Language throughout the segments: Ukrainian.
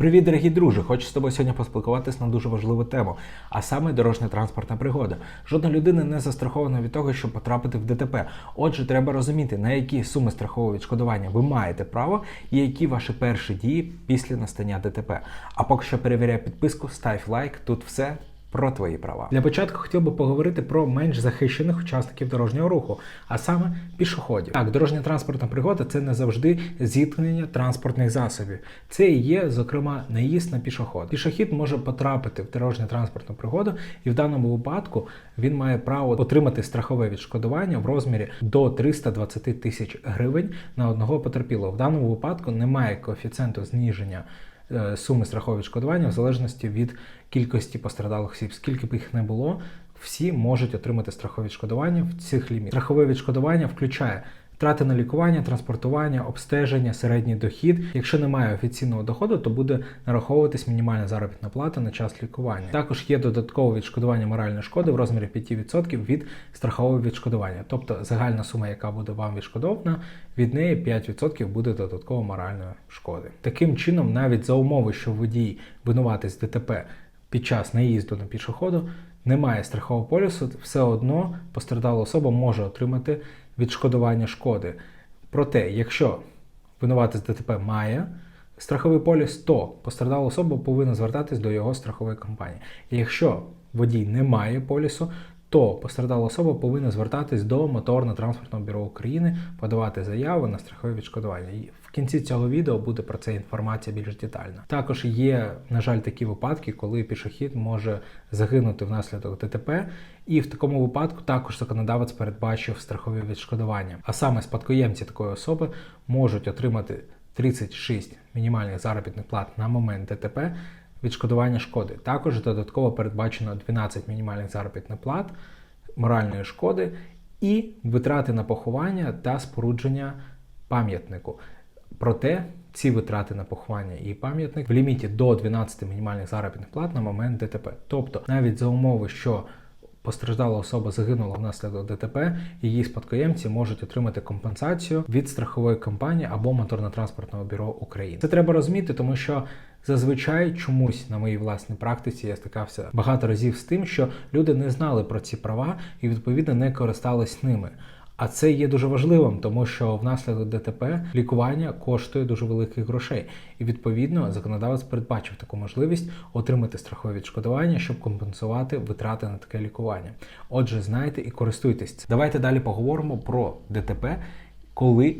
Привіт, дорогі друзі! Хочу з тобою сьогодні поспілкуватись на дуже важливу тему, а саме дорожня транспортна пригода. Жодна людина не застрахована від того, щоб потрапити в ДТП. Отже, треба розуміти, на які суми страхового відшкодування ви маєте право і які ваші перші дії після настання ДТП. А поки що перевіряй підписку, став лайк. Тут все про твої права. Для початку хотів би поговорити про менш захищених учасників дорожнього руху, а саме пішоходів. Так, дорожня транспортна пригода це не завжди зіткнення транспортних засобів. Це і є, зокрема, наїзд на пішоход. Пішохід може потрапити в дорожню транспортну пригоду, і в даному випадку він має право отримати страхове відшкодування в розмірі до 320 тисяч гривень на одного потерпілого. В даному випадку немає коефіцієнту зниження суми страхового відшкодування в залежності від кількості постраждалих осіб. Скільки б їх не було, всі можуть отримати страхове відшкодування в цих лімітах. Страхове відшкодування включає втрати на лікування, транспортування, обстеження, середній дохід. Якщо немає офіційного доходу, то буде нараховуватись мінімальна заробітна плата на час лікування. Також є додаткове відшкодування моральної шкоди в розмірі 5% від страхового відшкодування. Тобто загальна сума, яка буде вам відшкодована, від неї 5% буде додатково моральної шкоди. Таким чином, навіть за умови, що водій винуватись ДТП під час наїзду на пішоходу немає страхового полісу, все одно постраждала особа може отримати відшкодування шкоди. Проте, якщо винуватець ДТП має страховий поліс, то постраждала особа повинна звертатись до його страхової компанії. І якщо водій не має полісу, то постраждала особа повинна звертатись до Моторно-транспортного бюро України, подавати заяву на страхове відшкодування. В кінці цього відео буде про це інформація більш детальна. Також є, на жаль, такі випадки, коли пішохід може загинути внаслідок ДТП, і в такому випадку також законодавець передбачив страхові відшкодування. А саме спадкоємці такої особи можуть отримати 36 мінімальних заробітних плат на момент ДТП відшкодування шкоди. Також додатково передбачено 12 мінімальних заробітних плат, моральної шкоди і витрати на поховання та спорудження пам'ятнику. Проте ці витрати на поховання і пам'ятник в ліміті до 12 мінімальних заробітних плат на момент ДТП. Тобто, навіть за умови, що Постраждала особа загинула внаслідок ДТП, її спадкоємці можуть отримати компенсацію від страхової компанії або моторно-транспортного бюро України. Це треба розуміти, тому що зазвичай чомусь на моїй власній практиці я стикався багато разів з тим, що люди не знали про ці права і відповідно не користались ними. А це є дуже важливим, тому що внаслідок ДТП лікування коштує дуже великих грошей, і відповідно законодавець передбачив таку можливість отримати страхове відшкодування, щоб компенсувати витрати на таке лікування. Отже, знайте і користуйтесь. Давайте далі поговоримо про ДТП, коли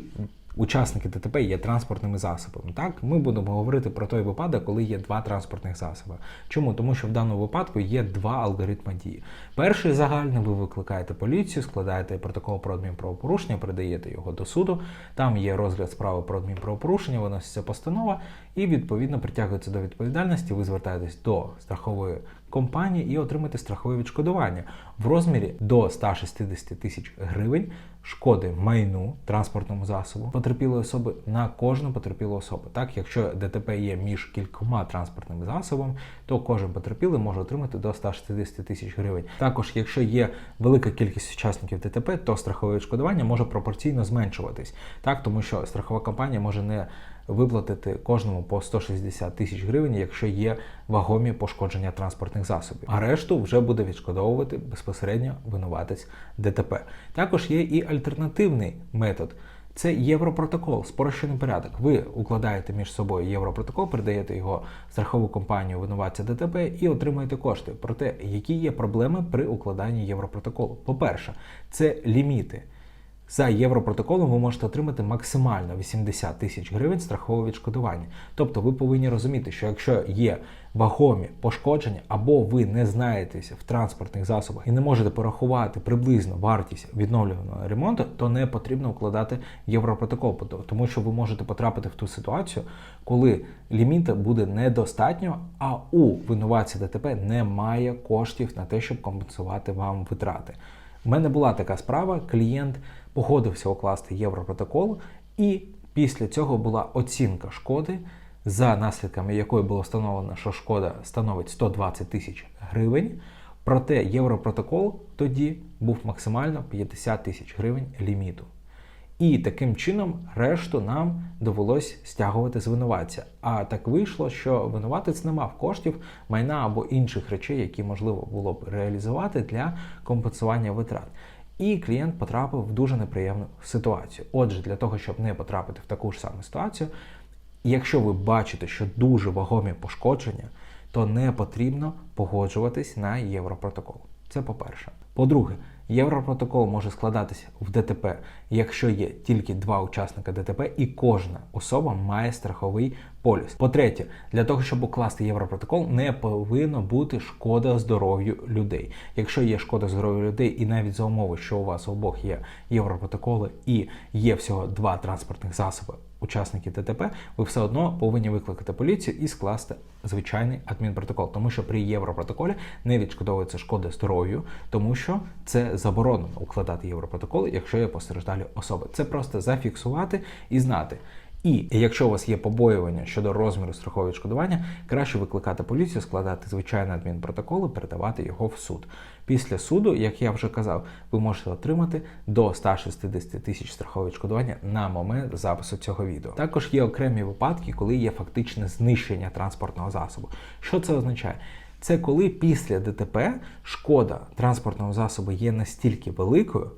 Учасники ДТП є транспортними засобами. Так, ми будемо говорити про той випадок, коли є два транспортних засоби. Чому? Тому що в даному випадку є два алгоритми дії. Перший загальний, ви викликаєте поліцію, складаєте протокол про адмінправопорушення, передаєте його до суду. Там є розгляд справи про адмінправопорушення, виноситься постанова і відповідно притягується до відповідальності. Ви звертаєтесь до страхової компанії і отримаєте страхове відшкодування в розмірі до 160 тисяч гривень шкоди майну транспортному засобу потерпілої особи на кожну потерпілу особу. Так, якщо ДТП є між кількома транспортними засобами, то кожен потерпілий може отримати до 160 тисяч гривень. Також, якщо є велика кількість учасників ДТП, то страхове відшкодування може пропорційно зменшуватись, так тому що страхова компанія може не виплатити кожному по 160 тисяч гривень, якщо є вагомі пошкодження транспортних засобів. А решту вже буде відшкодовувати безпосередньо винуватець ДТП. Також є і альтернативний метод. Це європротокол, спрощений порядок. Ви укладаєте між собою європротокол, передаєте його страхову компанію винуватця ДТП і отримуєте кошти. Проте, які є проблеми при укладанні європротоколу? По-перше, це ліміти. За європротоколом ви можете отримати максимально 80 тисяч гривень страхового відшкодування. Тобто ви повинні розуміти, що якщо є вагомі пошкодження, або ви не знаєтеся в транспортних засобах і не можете порахувати приблизно вартість відновлюваного ремонту, то не потрібно укладати європротокол, тому що ви можете потрапити в ту ситуацію, коли ліміта буде недостатньо, а у винуватця ДТП немає коштів на те, щоб компенсувати вам витрати. У мене була така справа, клієнт погодився укласти європротокол, і після цього була оцінка шкоди, за наслідками якої було встановлено, що шкода становить 120 тисяч гривень. Проте європротокол тоді був максимально 50 тисяч гривень ліміту. І таким чином решту нам довелось стягувати з винуватця. А так вийшло, що винуватець не мав коштів, майна або інших речей, які можливо було б реалізувати для компенсування витрат. І клієнт потрапив в дуже неприємну ситуацію. Отже, для того, щоб не потрапити в таку ж саму ситуацію, якщо ви бачите, що дуже вагомі пошкодження, то не потрібно погоджуватись на Європротокол. Це по-перше. По-друге, Європротокол може складатися в ДТП, якщо є тільки два учасника ДТП, і кожна особа має страховий поліс. По-третє, для того, щоб укласти Європротокол, не повинно бути шкода здоров'ю людей. Якщо є шкода здоров'ю людей, і навіть за умови, що у вас обох є європротоколи і є всього два транспортних засоби. Учасники ТТП, ви все одно повинні викликати поліцію і скласти звичайний адмінпротокол, тому що при європротоколі не відшкодовується шкода здоров'ю, тому що це заборонено укладати європротокол, якщо є постраждалі особи. Це просто зафіксувати і знати. І якщо у вас є побоювання щодо розміру страхового відшкодування, краще викликати поліцію, складати звичайний адмінпротокол і передавати його в суд. Після суду, як я вже казав, ви можете отримати до 160 тисяч страхового відшкодування на момент запису цього відео. Також є окремі випадки, коли є фактичне знищення транспортного засобу. Що це означає? Це коли після ДТП шкода транспортного засобу є настільки великою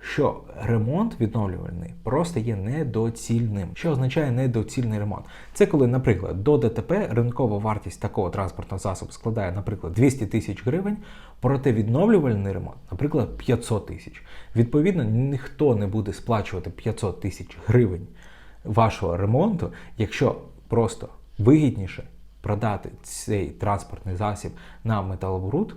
що ремонт відновлювальний просто є недоцільним. Що означає недоцільний ремонт? Це коли, наприклад, до ДТП ринкова вартість такого транспортного засобу складає, наприклад, 200 тисяч гривень, проте відновлювальний ремонт, наприклад, 500 тисяч. Відповідно, ніхто не буде сплачувати 500 тисяч гривень вашого ремонту, якщо просто вигідніше продати цей транспортний засіб на металобруд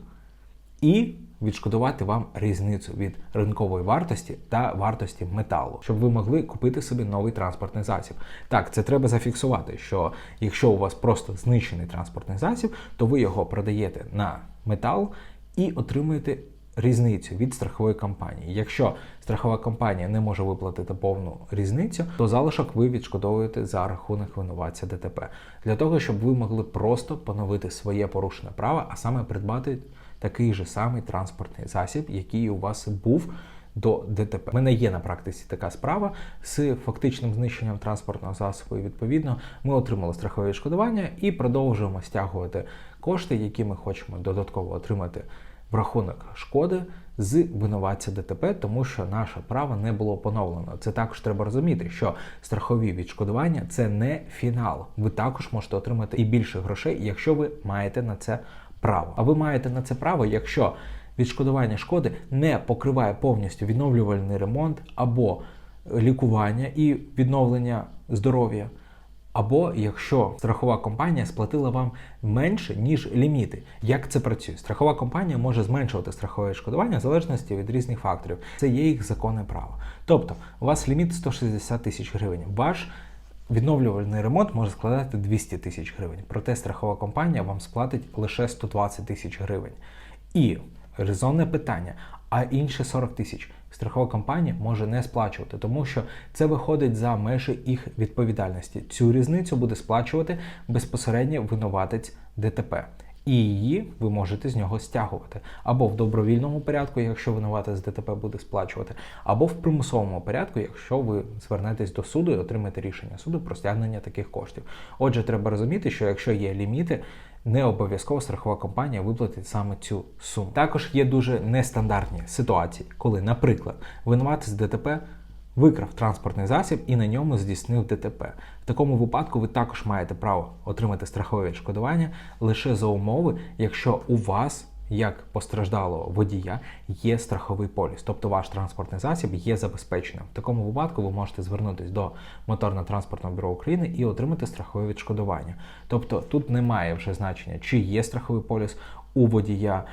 і відшкодувати вам різницю від ринкової вартості та вартості металу, щоб ви могли купити собі новий транспортний засіб. Так, це треба зафіксувати, що якщо у вас просто знищений транспортний засіб, то ви його продаєте на метал і отримуєте. Різницю від страхової компанії. Якщо страхова компанія не може виплатити повну різницю, то залишок ви відшкодовуєте за рахунок винуватця ДТП для того, щоб ви могли просто поновити своє порушене право, а саме придбати такий же самий транспортний засіб, який у вас був до ДТП. У мене є на практиці така справа з фактичним знищенням транспортного засобу. І відповідно ми отримали страхове відшкодування і продовжуємо стягувати кошти, які ми хочемо додатково отримати в рахунок шкоди з винуватця ДТП, тому що наше право не було поновлено. Це також треба розуміти, що страхові відшкодування це не фінал. Ви також можете отримати і більше грошей, якщо ви маєте на це право. А ви маєте на це право, якщо відшкодування шкоди не покриває повністю відновлювальний ремонт або лікування і відновлення здоров'я. Або якщо страхова компанія сплатила вам менше, ніж ліміти. Як це працює? Страхова компанія може зменшувати страхове відшкодування в залежності від різних факторів. Це є їх законне право. Тобто, у вас ліміт 160 тисяч гривень. Ваш Відновлювальний ремонт може складати 200 тисяч гривень, проте страхова компанія вам сплатить лише 120 тисяч гривень. І резонне питання, а інші 40 тисяч страхова компанія може не сплачувати, тому що це виходить за межі їх відповідальності. Цю різницю буде сплачувати безпосередньо винуватець ДТП і її ви можете з нього стягувати або в добровільному порядку, якщо винувати з ДТП буде сплачувати, або в примусовому порядку, якщо ви звернетесь до суду і отримаєте рішення суду про стягнення таких коштів. Отже, треба розуміти, що якщо є ліміти, не обов'язково страхова компанія виплатить саме цю суму. Також є дуже нестандартні ситуації, коли, наприклад, винуватець ДТП викрав транспортний засіб і на ньому здійснив ДТП. В такому випадку ви також маєте право отримати страхове відшкодування лише за умови, якщо у вас як постраждалого водія є страховий поліс, тобто ваш транспортний засіб є забезпеченим. В такому випадку ви можете звернутися до моторно-транспортного бюро України і отримати страхове відшкодування. Тобто тут немає вже значення, чи є страховий поліс у водія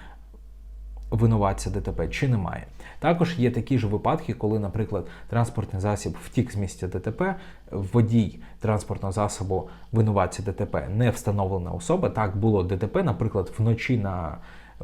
винуватця ДТП чи немає. Також є такі ж випадки, коли, наприклад, транспортний засіб втік з місця ДТП, водій транспортного засобу винуватця ДТП не встановлена особа. Так було ДТП, наприклад, вночі на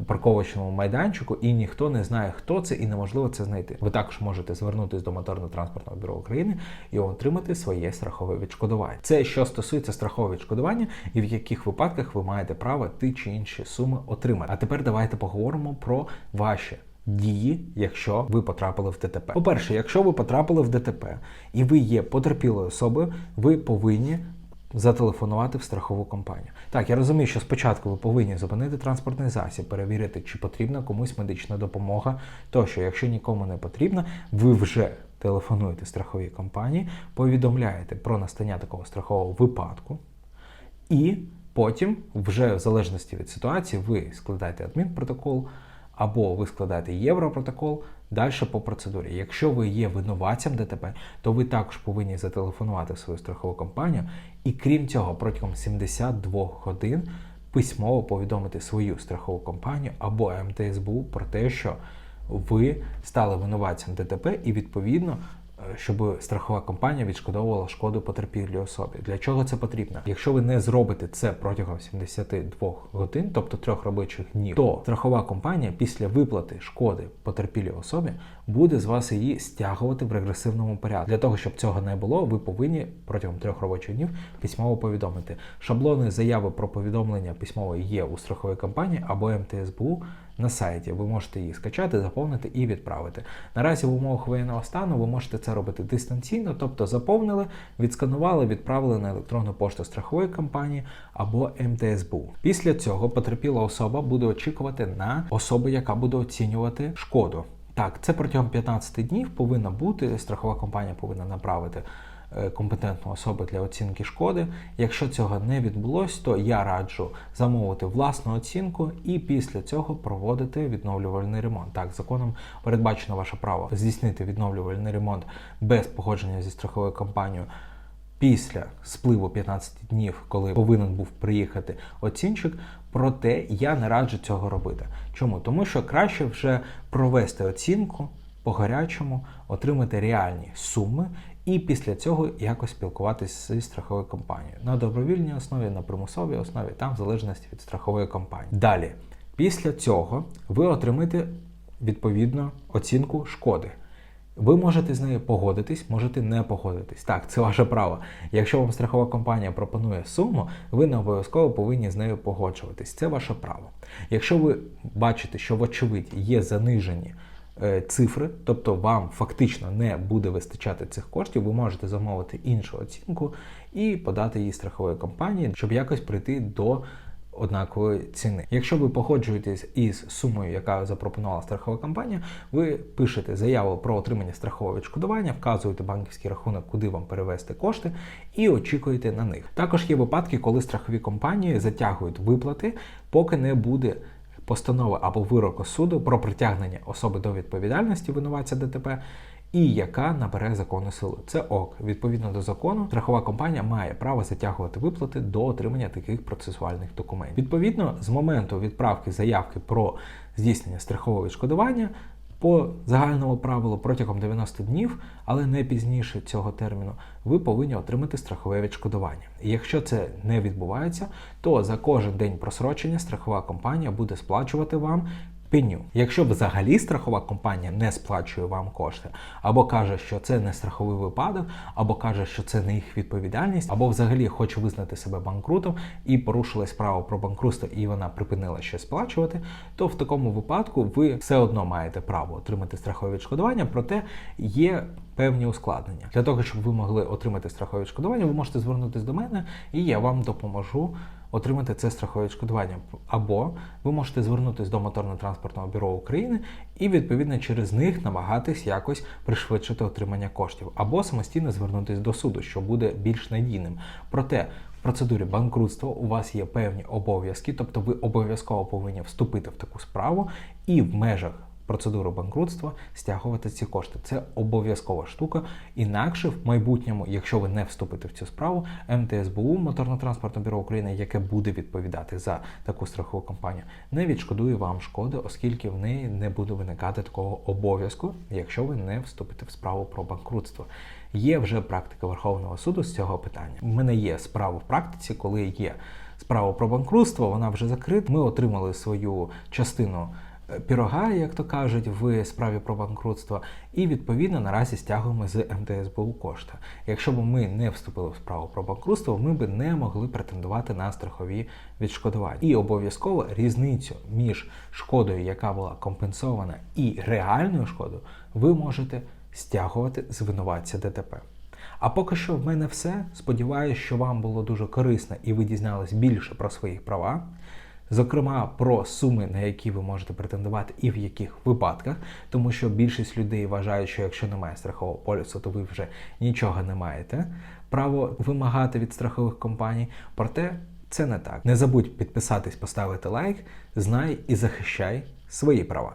парковочному майданчику, і ніхто не знає, хто це, і неможливо це знайти. Ви також можете звернутися до моторно-транспортного бюро України і отримати своє страхове відшкодування. Це що стосується страхового відшкодування, і в яких випадках ви маєте право ті чи інші суми отримати. А тепер давайте поговоримо про ваші дії, якщо ви потрапили в ДТП. По-перше, якщо ви потрапили в ДТП і ви є потерпілою особою, ви повинні зателефонувати в страхову компанію. Так, я розумію, що спочатку ви повинні зупинити транспортний засіб, перевірити, чи потрібна комусь медична допомога. Тощо, якщо нікому не потрібна, ви вже телефонуєте страховій компанії, повідомляєте про настання такого страхового випадку, і потім, вже в залежності від ситуації, ви складаєте адмінпротокол або ви складаєте європротокол далі по процедурі. Якщо ви є винуватцем ДТП, то ви також повинні зателефонувати в свою страхову компанію і крім цього, протягом 72 годин письмово повідомити свою страхову компанію або МТСБУ про те, що ви стали винуватцем ДТП і відповідно. Щоб страхова компанія відшкодовувала шкоду потерпілій особі. Для чого це потрібно? Якщо ви не зробите це протягом 72 годин, тобто трьох робочих днів, то страхова компанія після виплати шкоди потерпілій особі буде з вас її стягувати в регресивному порядку. Для того, щоб цього не було, ви повинні протягом трьох робочих днів письмово повідомити. Шаблони заяви про повідомлення письмово є у страхової компанії або МТСБУ на сайті. Ви можете її скачати, заповнити і відправити. Наразі в умовах воєнного стану ви можете це робити дистанційно, тобто заповнили, відсканували, відправили на електронну пошту страхової компанії або МТСБУ. Після цього потерпіла особа буде очікувати на особу, яка буде оцінювати шкоду. Так, це протягом 15 днів повинна бути. Страхова компанія повинна направити е, компетентну особу для оцінки шкоди. Якщо цього не відбулось, то я раджу замовити власну оцінку і після цього проводити відновлювальний ремонт. Так, законом передбачено ваше право здійснити відновлювальний ремонт без погодження зі страховою компанією. Після спливу 15 днів, коли повинен був приїхати оцінщик, проте я не раджу цього робити. Чому? Тому що краще вже провести оцінку по гарячому, отримати реальні суми і після цього якось спілкуватися зі страховою компанією на добровільній основі, на примусовій основі, там в залежності від страхової компанії. Далі, після цього ви отримаєте відповідно оцінку шкоди. Ви можете з нею погодитись, можете не погодитись. Так, це ваше право. Якщо вам страхова компанія пропонує суму, ви не обов'язково повинні з нею погоджуватись. Це ваше право. Якщо ви бачите, що вочевидь є занижені е, цифри, тобто вам фактично не буде вистачати цих коштів, ви можете замовити іншу оцінку і подати її страхової компанії, щоб якось прийти до однакової ціни. Якщо ви погоджуєтесь із сумою, яка запропонувала страхова компанія, ви пишете заяву про отримання страхового відшкодування, вказуєте банківський рахунок, куди вам перевести кошти, і очікуєте на них. Також є випадки, коли страхові компанії затягують виплати, поки не буде. Постанови або вироку суду про притягнення особи до відповідальності винуватця ДТП, і яка набере законну силу. Це ок. Відповідно до закону, страхова компанія має право затягувати виплати до отримання таких процесуальних документів. Відповідно, з моменту відправки заявки про здійснення страхового відшкодування. По загальному правилу протягом 90 днів, але не пізніше цього терміну, ви повинні отримати страхове відшкодування. І якщо це не відбувається, то за кожен день просрочення страхова компанія буде сплачувати вам пеню. Якщо взагалі страхова компанія не сплачує вам кошти, або каже, що це не страховий випадок, або каже, що це не їх відповідальність, або взагалі хоче визнати себе банкрутом і порушила справу про банкрутство, і вона припинила щось сплачувати, то в такому випадку ви все одно маєте право отримати страхове відшкодування, проте є певні ускладнення. Для того, щоб ви могли отримати страхове відшкодування, ви можете звернутися до мене, і я вам допоможу отримати це страхове відшкодування. Або ви можете звернутися до моторно-транспортного бюро України і відповідно через них намагатись якось пришвидшити отримання коштів, або самостійно звернутися до суду, що буде більш надійним. Проте в процедурі банкрутства у вас є певні обов'язки, тобто ви обов'язково повинні вступити в таку справу і в межах процедуру банкрутства стягувати ці кошти. Це обов'язкова штука. Інакше в майбутньому, якщо ви не вступите в цю справу, МТСБУ, Моторно-транспортне бюро України, яке буде відповідати за таку страхову компанію, не відшкодує вам шкоди, оскільки в неї не буде виникати такого обов'язку, якщо ви не вступите в справу про банкрутство. Є вже практика Верховного суду з цього питання. У мене є справа в практиці, коли є справа про банкрутство, вона вже закрита. Ми отримали свою частину пірога, як то кажуть, в справі про банкрутство, і відповідно наразі стягуємо з МТСБУ кошти. Якщо б ми не вступили в справу про банкрутство, ми б не могли претендувати на страхові відшкодування. І обов'язково різницю між шкодою, яка була компенсована, і реальною шкодою, ви можете стягувати з винуватця ДТП. А поки що в мене все. Сподіваюсь, що вам було дуже корисно і ви дізнались більше про свої права. Зокрема, про суми, на які ви можете претендувати і в яких випадках, тому що більшість людей вважають, що якщо немає страхового полісу, то ви вже нічого не маєте право вимагати від страхових компаній. Проте це не так. Не забудь підписатись, поставити лайк, знай і захищай свої права.